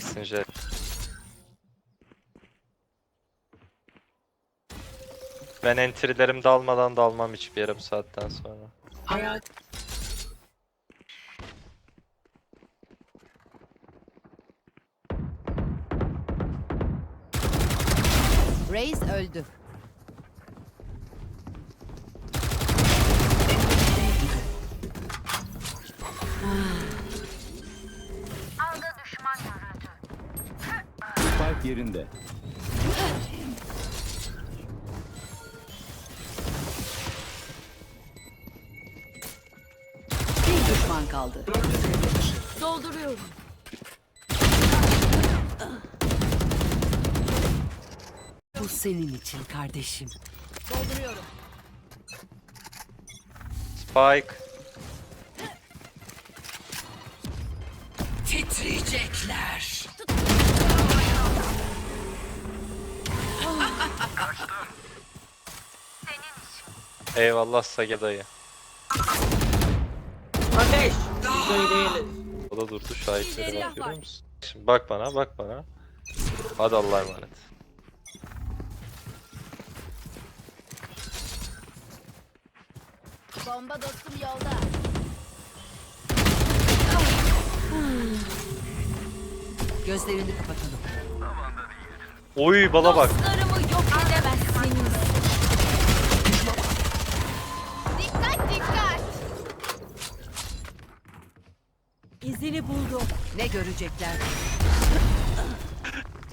Gitsin Jet. Ben entry'lerim dalmadan dalmam hiçbir yere bu saatten sonra. Hayat Reis öldü. Yerinde. Bir düşman kaldı. Dolduruyorum. Bu senin için kardeşim. Dolduruyorum. Spike. Titriyecekler. Eyvallah Sage dayı. Ateş. Öyle değiliz. O da durdu şahitleri bak görüyor musun? Şimdi bak bana bak bana. Hadi Allah'a emanet. Bomba dostum yolda. Gözlerini kapatalım. Oy bala bak. Dostlarımı İzini buldum. Ne görecekler?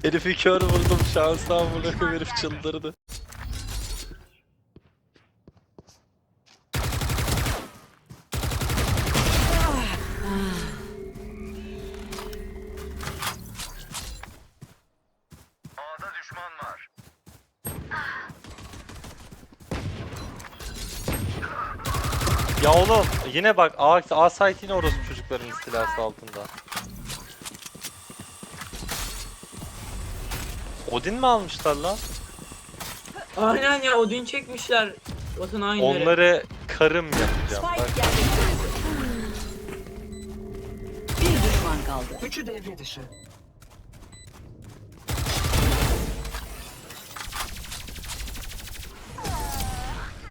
Herifi kör vurdum şansa amına herif çıldırdı. Ya oğlum yine bak A, A site yine orospu çocukların istilası altında. Odin mi almışlar lan? Aynen ya Odin çekmişler. Vatan hainleri. Onları karım yapacağım. Bak. Spike yerleştirildi. Bir düşman kaldı. Üçü devre dışı.